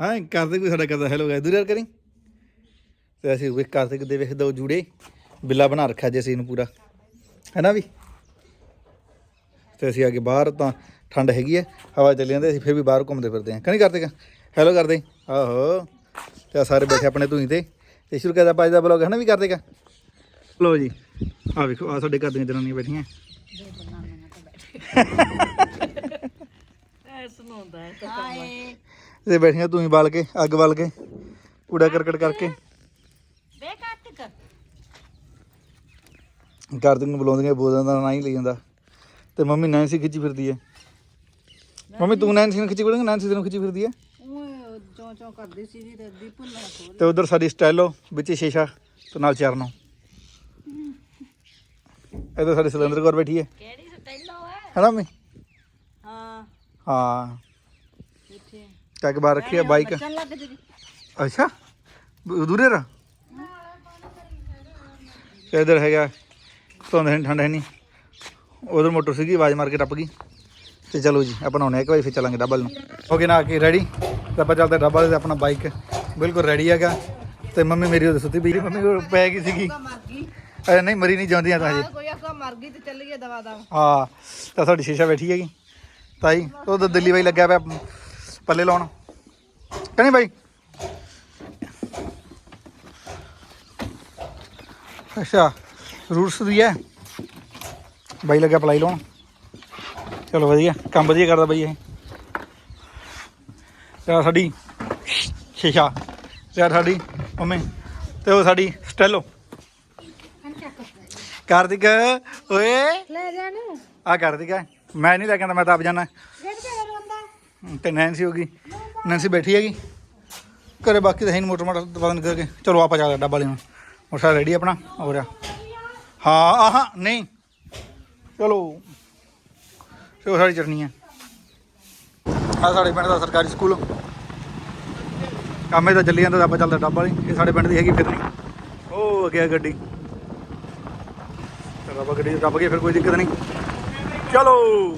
ਹਾਂ ਕਰਦੇ ਕੋਈ ਸਾਡਾ ਕਰਦਾ। ਹੈਲੋ ਗਾਇਸ ਦੂਰ ਕਰੀ। ਤੇ ਅਸੀਂ ਵੇਖ ਕਰਦੇ ਕਿਤੇ ਵੇਖ ਦੋ ਜੂੜੇ। ਬਿੱਲਾ ਬਣਾ ਰੱਖਿਆ ਜੇ ਅਸੀਂ ਇਹਨੂੰ ਪੂਰਾ। ਹੈਨਾ ਵੀ? ਤੇ ਅਸੀਂ ਆ ਕੇ ਬਾਹਰ ਤਾਂ ਠੰਡ ਹੈਗੀ ਹੈ ਹਵਾ ਚੱਲੀ ਜਾਂਦੀ ਅਸੀਂ ਫਿਰ ਵੀ ਬਾਹਰ ਘੁੰਮਦੇ ਫਿਰਦੇ ਹਾਂ। ਕਣੀ ਕਰਦੇ ਕਾ ਹੈਲੋ ਕਰਦੇ ਆਹੋ। ਤੇ ਆਹ ਸਾਰੇ ਬੈਠੇ ਆਪਣੇ ਧੂਈ ਤੇ। ਤੇ ਸ਼ੁਰੂ ਕਰਦਾ ਪਾਜ ਦਾ ਬਲੌਗ ਹੈ ਨਾ ਵੀ ਕਰਦੇ ਕਾ ਲੋ ਜੀ। ਆ ਵੇਖੋ ਆ ਸਾਡੇ ਘਰ ਦੀਆਂ ਜਨਾਨੀਆਂ ਬੈਠੀਆਂ। ਤੇ ਬੈਠੀਆਂ ਧੂਈ ਬਾਲ ਕੇ ਅੱਗ ਬਾਲ ਕੇ ਕੂੜਾ ਕਰਕਟ ਕਰਕੇ। ਵੇ ਕਾਰਤਿਕ ਕਾਰਤਿਕ ਨੂੰ ਬੁਲਾਉਂਦੀਆਂ ਬੋਲਦਾ ਦਾ ਨਾਂ ਹੀ ਲਈ ਜਾਂਦਾ। ਤੇ ਮੰਮੀ ਨੈਂਸੀ ਖਿੱਚੀ ਫਿਰਦੀ ਹੈ ਮੰਮੀ ਤੂੰ ਨੈਂਸੀ ਨੂੰ ਖਿੱਚੀ ਫਿਰਦੀ ਨੈਂਸੀ ਤੈਨੂੰ ਖਿੱਚੀ ਫਿਰਦੀ ਹੈ ਉਹ ਚੋਂ ਚੋਂ ਕਰਦੀ ਸੀ ਜੀ ਤੇ ਖੋਲ ਤੇ ਉਧਰ ਸਾਡੀ ਸਟਾਈਲੋ ਵਿੱਚ ਸ਼ੀਸ਼ਾ ਤੇ ਨਾਲ ਚਰਨੋ। ਇਧਰ ਸਾਡੀ ਸਿਲੰਦਰ ਕੌਰ ਬੈਠੀ ਹੈ ਕਿਹੜੀ ਸਟੈਲੋ ਹੈ ਹੈਨਾ ਮੰਮੀ? ਹਾਂ। ਹਾਂ। ਇੱਥੇ ਟੈਗ ਬਾਰ ਰੱਖੀ ਹੈ ਬਾਈਕ ਚੱਲ ਲੱਗ ਜੀ ਅੱਛਾ ਦੂਰੇ ਰ ਤੇ ਇਧਰ ਹੈਗਾ ਧੁੰਦ ਹੈ ਠੰਡ ਹੈ ਨਹੀਂ ਉਧਰ ਮੋਟਰ ਸੀਗੀ ਆਵਾਜ਼ ਮਾਰ ਕੇ ਟੱਪ ਗਈ ਤੇ ਚਲੋ ਜੀ ਆਪਾਂ ਨਹਾਉਣੇ ਇੱਕ ਵਾਰੀ ਫਿਰ ਚੱਲਾਂਗੇ ਡੱਬਲ ਨੂੰ ਹੋ ਗਏ ਨਾ ਕੇ ਰੈਡੀ ਤੇ ਆਪਾਂ ਚੱਲਦੇ ਡੱਬਲ ਤੇ ਆਪਣਾ ਬਾਈਕ ਬਿਲਕੁਲ ਰੈਡੀ ਹੈਗਾ ਤੇ ਮੰਮੀ ਮੇਰੀ ਉਹਦੇ ਸੁੱਤੀ ਪਈ ਸੀ, ਮੰਮੀ ਕੋਲ ਪੈ ਗਈ ਸੀਗੀ ਮਰ ਗਈ ਅਰੇ ਨਹੀਂ ਮਰੀ ਨਹੀਂ ਜਾਂਦੀਆਂ ਤਾਂ ਹਜੇ ਕੋਈ ਆਖਾ ਮਰ ਗਈ ਤੇ ਚੱਲ ਗਈ ਦਵਾ ਦਵਾ ਹਾਂ ਤਾਂ ਸਾਡੀ ਸ਼ੀਸ਼ਾ ਬੈਠੀ ਹੈਗੀ ਤਾਈ ਉਹ ਤਾਂ ਦਿੱਲੀ ਬਾਈ ਲੱਗਿਆ ਪਿਆ ਪੱਲੇ ਲਾਉਣ। ਕਹਿੰਦੀ ਬਾਈ? ਅੱਛਾ ਰੂਟਸ ਦੀ ਹੈ। ਬਾਈ ਲੱਗਿਆ ਪਲਾਈ ਲਾਉਣ। ਚਲੋ ਵਧੀਆ ਕੰਮ ਵਧੀਆ ਕਰਦਾ ਬਾਈ ਇਹ। ਤੇ ਸਾਡੀ ਸ਼ੀਸ਼ਾ। ਤੇ ਸਾਡੀ ਮੰਮੀ ਤੇ ਉਹ ਸਾਡੀ ਸਟੈਲੋ। ਕਾਰਤਿਕ ਓਏ। ਲੈ ਜਾ ਨੂੰ ਆ ਕਾਰਤਿਕ ਮੈਂ ਨਹੀਂ ਲੈ ਕੇ ਆਂਦਾ ਮੈਂ ਤਾਂ ਆਪ ਜਾਣਾ। ਤੇ ਰੋਂਦਾ ਨੈਂਸੀ ਹੋ ਗਈ। ਨੈਂਸੀ ਬੈਠੀ ਹੈਗੀ। ਘਰੇ ਬਾਕੀ ਤਾਂ ਹੈ ਨਹੀਂ ਮੋਟਰ ਮੋਟਰ ਬੰਦ ਕਰਕੇ। ਚਲੋ, ਆਪਾਂ ਚੱਲਦੇ ਡੱਬਾ ਲੈਣ। ਮੋਟਰ ਰੈਡੀ ਆਪਣਾ, ਹੋ ਰਿਹਾ। ਹਾਂ, ਆਹ, ਨਹੀਂ। ਚਲੋ। ਤੇ ਸਾਡੀ ਚਟਨੀ ਹੈ। ਆ ਸਾਡੇ ਪਿੰਡ ਦਾ ਸਰਕਾਰੀ ਸਕੂਲ। ਕੰਮੇ ਤਾਂ ਚੱਲੀ ਜਾਂਦਾ ਤਾਂ ਆਪਾਂ ਚੱਲਦੇ ਡੱਬਾ ਵਾਲੀ। ਇਹ ਸਾਡੇ ਪਿੰਡ ਦੀ ਹੈਗੀ ਫਿਰਨੀ। ਉਹ ਅੱਗੇ ਗੱਡੀ। ਚਲੋ ਗੱਡੀ 'ਚ ਦੱਬ ਗਏ, ਫਿਰ ਕੋਈ ਦਿੱਕਤ ਨਹੀਂ। ਚਲੋ।